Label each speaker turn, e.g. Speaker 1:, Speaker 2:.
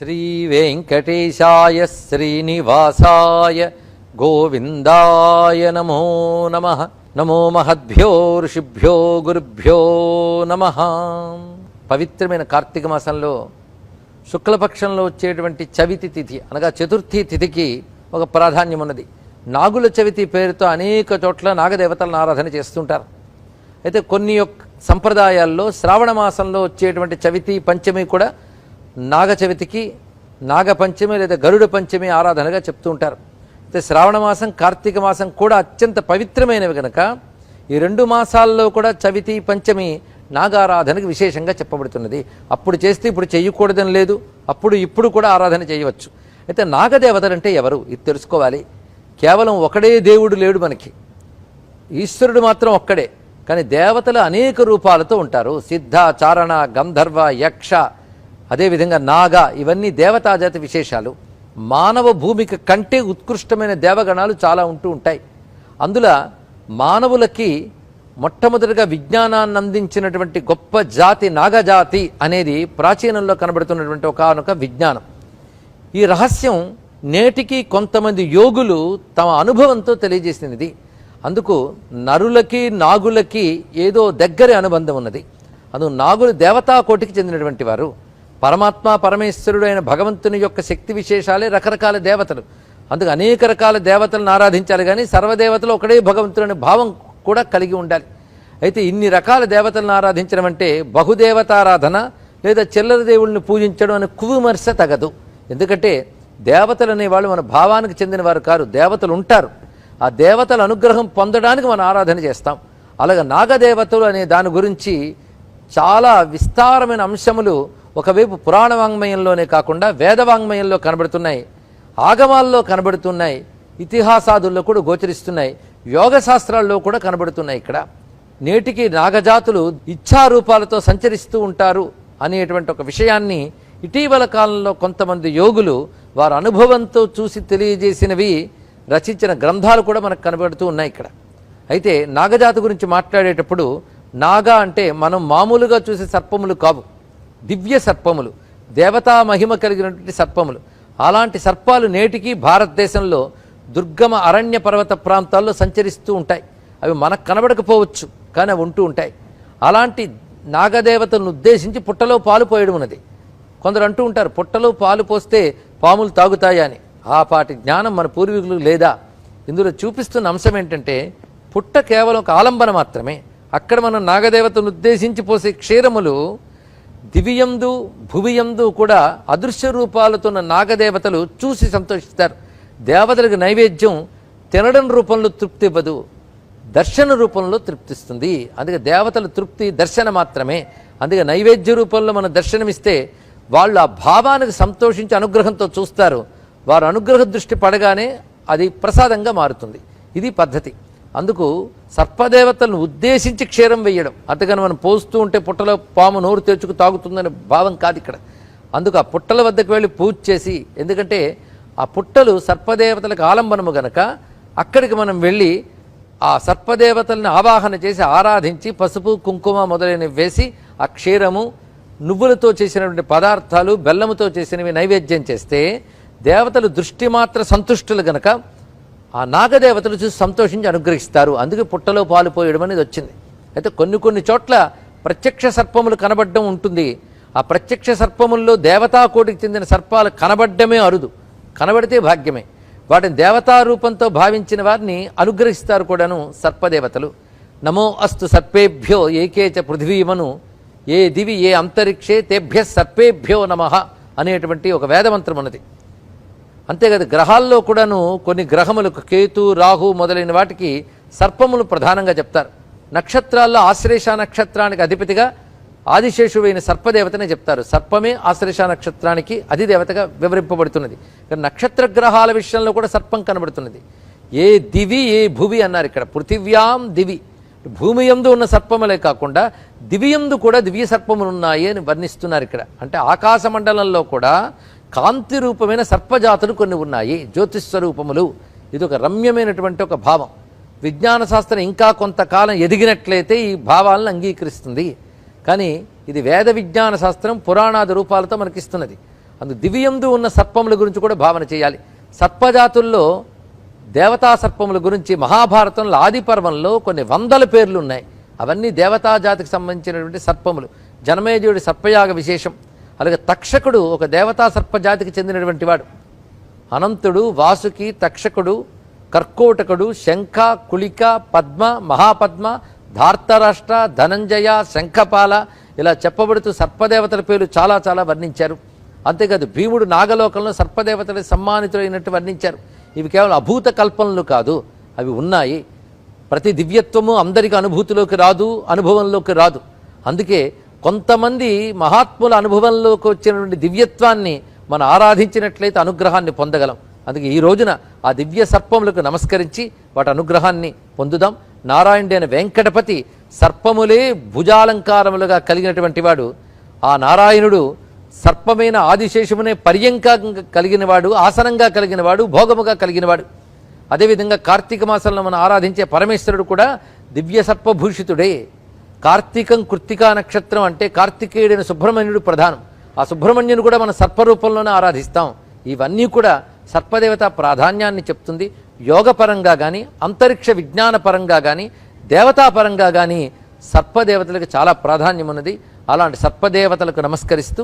Speaker 1: శ్రీవేంకటేశాయ శ్రీనివాసాయ గోవిందాయ నమో నమ నమో మహద్భ్యో ఋషిభ్యో గురుభ్యో నమ పవిత్రమైన కార్తీక మాసంలో శుక్లపక్షంలో వచ్చేటువంటి చవితి తిథి అనగా చతుర్థి తిథికి ఒక ప్రాధాన్యం ఉన్నది. నాగుల చవితి పేరుతో అనేక చోట్ల నాగదేవతలను ఆరాధన చేస్తుంటారు. అయితే కొన్ని సంప్రదాయాల్లో శ్రావణ మాసంలో వచ్చేటువంటి చవితి పంచమి కూడా నాగ చవితికి నాగపంచమి లేదా గరుడ పంచమి ఆరాధనగా చెప్తూ ఉంటారు. అయితే శ్రావణ మాసం కార్తీక మాసం కూడా అత్యంత పవిత్రమైనవి కనుక ఈ రెండు మాసాల్లో కూడా చవితి పంచమి నాగారాధనకు విశేషంగా చెప్పబడుతున్నది. అప్పుడు చేస్తే ఇప్పుడు చేయకూడదని లేదు. అప్పుడు ఇప్పుడు కూడా ఆరాధన చేయవచ్చు. అయితే నాగదేవతలు అంటే ఎవరు? ఇది తెలుసుకోవాలి. కేవలం ఒకడే దేవుడు లేడు మనకి. ఈశ్వరుడు మాత్రం ఒక్కడే. కానీ దేవతలు అనేక రూపాలతో ఉంటారు. సిద్ధ చారణ గంధర్వ యక్ష అదేవిధంగా నాగ ఇవన్నీ దేవతాజాతి విశేషాలు. మానవ భూమికి కంటే ఉత్కృష్టమైన దేవగణాలు చాలా ఉంటూ ఉంటాయి. అందులో మానవులకి మొట్టమొదటిగా విజ్ఞానాన్ని అందించినటువంటి గొప్ప జాతి నాగజాతి అనేది ప్రాచీనంలో కనబడుతున్నటువంటి ఒకనొక విజ్ఞానం. ఈ రహస్యం నేటికి కొంతమంది యోగులు తమ అనుభవంతో తెలియజేసినది. అందుకు నరులకి నాగులకి ఏదో దగ్గర అనుబంధం ఉన్నది. అందు నాగులు దేవతా కోటికి చెందినటువంటి వారు. పరమాత్మ పరమేశ్వరుడైన భగవంతుని యొక్క శక్తి విశేషాలే రకరకాల దేవతలు. అందుకు అనేక రకాల దేవతలను ఆరాధించాలి కానీ సర్వదేవతలు ఒకడే భగవంతుడు అనే భావం కూడా కలిగి ఉండాలి. అయితే ఇన్ని రకాల దేవతలను ఆరాధించడం అంటే బహుదేవతారాధన లేదా చిల్లర దేవుళ్ళని పూజించడం అనే కువిమర్శ తగదు. ఎందుకంటే దేవతలు అనేవాళ్ళు మన భావానికి చెందిన వారు కారు దేవతలు ఉంటారు. ఆ దేవతల అనుగ్రహం పొందడానికి మనం ఆరాధన చేస్తాం. అలాగే నాగదేవతలు అనే దాని గురించి చాలా విస్తారమైన అంశములు ఒకవైపు పురాణ వాంగ్మయంలోనే కాకుండా వేద వాంగ్మయంలో కనబడుతున్నాయి ఆగమాల్లో కనబడుతున్నాయి ఇతిహాసాదుల్లో కూడా గోచరిస్తున్నాయి యోగ శాస్త్రాల్లో కూడా కనబడుతున్నాయి ఇక్కడ. నేటికి నాగజాతులు ఇచ్ఛారూపాలతో సంచరిస్తూ ఉంటారు అనేటువంటి ఒక విషయాన్ని ఇటీవల కాలంలో కొంతమంది యోగులు వారి అనుభవంతో చూసి తెలియజేసినవి రచించిన గ్రంథాలు కూడా మనకు కనబడుతూ ఉన్నాయి ఇక్కడ. అయితే నాగజాతి గురించి మాట్లాడేటప్పుడు నాగ అంటే మనం మామూలుగా చూసే సర్పములు కావు. దివ్య సర్పములు దేవతా మహిమ కలిగినటువంటి సర్పములు. అలాంటి సర్పాలు నేటికీ భారతదేశంలో దుర్గమ అరణ్య పర్వత ప్రాంతాల్లో సంచరిస్తూ ఉంటాయి. అవి మనకు కనబడకపోవచ్చు కానీ అవి ఉంటూ ఉంటాయి. అలాంటి నాగదేవతలను ఉద్దేశించి పుట్టలో పాలు పోయడం ఉన్నది. కొందరు అంటూ ఉంటారు పుట్టలో పాలు పోస్తే పాములు తాగుతాయా అని. ఆ పాటి జ్ఞానం మన పూర్వీకులు లేదా? ఇందులో చూపిస్తున్న అంశం ఏంటంటే పుట్ట కేవలం ఒక ఆలంబన మాత్రమే. అక్కడ మనం నాగదేవతను ఉద్దేశించి పోసే క్షీరములు దివియందు భువియందు కూడా అదృశ్య రూపాలతోన్న నాగదేవతలు చూసి సంతోషిస్తారు. దేవతలకు నైవేద్యం తినడం రూపంలో తృప్తి ఇవ్వదు దర్శన రూపంలో తృప్తిస్తుంది. అందుకే దేవతల తృప్తి దర్శన మాత్రమే. అందుకే నైవేద్య రూపంలో మనం దర్శనమిస్తే వాళ్ళు ఆ భావానికి సంతోషించి అనుగ్రహంతో చూస్తారు. వారు అనుగ్రహ దృష్టి పడగానే అది ప్రసాదంగా మారుతుంది. ఇది పద్ధతి. అందుకు సర్పదేవతలను ఉద్దేశించి క్షీరం వేయడం. అంతగాని మనం పోస్తూ ఉంటే పుట్టలో పాము నోరు తెచ్చుకు తాగుతుందనే భావం కాదు ఇక్కడ. అందుకు ఆ పుట్టల వద్దకు వెళ్ళి పూజ చేసి ఎందుకంటే ఆ పుట్టలు సర్పదేవతలకు ఆలంబనము గనక అక్కడికి మనం వెళ్ళి ఆ సర్పదేవతల్ని ఆవాహన చేసి ఆరాధించి పసుపు కుంకుమ మొదలైనవి వేసి ఆ క్షీరము నువ్వులతో చేసినటువంటి పదార్థాలు బెల్లముతో చేసినవి నైవేద్యం చేస్తే దేవతలు దృష్టి మాత్ర సంతుష్టులు గనక ఆ నాగదేవతలు చూసి సంతోషించి అనుగ్రహిస్తారు. అందుకే పుట్టలో పాలు పోయడం అనేది వచ్చింది. అయితే కొన్ని కొన్ని చోట్ల ప్రత్యక్ష సర్పములు కనబడడం ఉంటుంది. ఆ ప్రత్యక్ష సర్పముల్లో దేవతా కోటికి చెందిన సర్పాలు కనబడ్డమే అరుదు. కనబడితే భాగ్యమే. వాటిని దేవతా రూపంతో భావించిన వారిని అనుగ్రహిస్తారు కూడాను సర్పదేవతలు. నమో అస్తు సర్పేభ్యో ఏకేచ పృథివీమను. ఏ దివి ఏ అంతరిక్షే తేభ్య సర్పేభ్యో నమ అనేటువంటి ఒక వేదమంత్రం ఉన్నది. అంతేకాదు గ్రహాల్లో కూడాను కొన్ని గ్రహములకు కేతు రాహు మొదలైన వాటికి సర్పములు ప్రధానంగా చెప్తారు. నక్షత్రాల్లో ఆశ్లేష నక్షత్రానికి అధిపతిగా ఆదిశేషువైన సర్పదేవతనే చెప్తారు. సర్పమే ఆశ్లేష నక్షత్రానికి అధిదేవతగా వివరింపబడుతున్నది. నక్షత్ర గ్రహాల విషయంలో కూడా సర్పం కనబడుతున్నది. ఏ దివి ఏ భువి అన్నారు ఇక్కడ. పృథివ్యాం దివి. భూమి యందు ఉన్న సర్పములే కాకుండా దివ్యందు కూడా దివ్య సర్పములు ఉన్నాయి అని వర్ణిస్తున్నారు ఇక్కడ. అంటే ఆకాశ మండలంలో కూడా కాంతి రూపమైన సర్పజాతులు కొన్ని ఉన్నాయి. జ్యోతిస్వరూపములు. ఇది ఒక రమ్యమైనటువంటి ఒక భావం. విజ్ఞాన శాస్త్రం ఇంకా కొంతకాలం ఎదిగినట్లయితే ఈ భావాలను అంగీకరిస్తుంది. కానీ ఇది వేద విజ్ఞాన శాస్త్రం పురాణాది రూపాలతో మనకిస్తున్నది. అందు దివ్యందు ఉన్న సర్పముల గురించి కూడా భావన చేయాలి. సర్పజాతుల్లో దేవతా సర్పముల గురించి మహాభారతంలో ఆది పర్వంలో కొన్ని వందల పేర్లు ఉన్నాయి అవన్నీ దేవతా జాతికి సంబంధించినటువంటి సర్పములు. జనమేజయుడి సర్పయాగ విశేషం. అలాగే తక్షకుడు ఒక దేవతా సర్ప జాతికి చెందినటువంటి వాడు. అనంతుడు వాసుకి తక్షకుడు కర్కోటకుడు శంఖ కుళిక పద్మ మహాపద్మ ధార్తరాష్ట్ర ధనంజయ శంఖపాల ఇలా చెప్పబడుతూ సర్పదేవతల పేర్లు చాలా చాలా వర్ణించారు. అంతేకాదు భీముడు నాగలోకంలో సర్పదేవతలు సమ్మానితులైనట్టు వర్ణించారు. ఇవి కేవలం అభూత కల్పనలు కాదు అవి ఉన్నాయి. ప్రతి దివ్యత్వము అందరికి అనుభూతిలోకి రాదు అనుభవంలోకి రాదు. అందుకే కొంతమంది మహాత్ముల అనుభవంలోకి వచ్చినటువంటి దివ్యత్వాన్ని మనం ఆరాధించినట్లయితే అనుగ్రహాన్ని పొందగలం. అందుకే ఈ రోజున ఆ దివ్య సర్పములకు నమస్కరించి వాటి అనుగ్రహాన్ని పొందుదాం. నారాయణుడైన వెంకటపతి సర్పములే భుజాలంకారములుగా కలిగినటువంటి వాడు. ఆ నారాయణుడు సర్పమైన ఆదిశేషమునే పర్యంకంగా కలిగినవాడు ఆసనంగా కలిగినవాడు భోగముగా కలిగినవాడు. అదేవిధంగా కార్తీక మాసంలో మనం ఆరాధించే పరమేశ్వరుడు కూడా దివ్య సర్పభూషితుడే. కార్తీకం కృత్తికా నక్షత్రం అంటే కార్తికేయుడైన సుబ్రహ్మణ్యుడు ప్రధానం. ఆ సుబ్రహ్మణ్యుని కూడా మనం సర్పరూపంలోనే ఆరాధిస్తాం. ఇవన్నీ కూడా సర్పదేవత ప్రాధాన్యాన్ని చెప్తుంది. యోగపరంగా కానీ అంతరిక్ష విజ్ఞాన పరంగా కానీ దేవతాపరంగా కానీ సర్పదేవతలకు చాలా ప్రాధాన్యం ఉన్నది అలాంటి సర్పదేవతలకు నమస్కరిస్తూ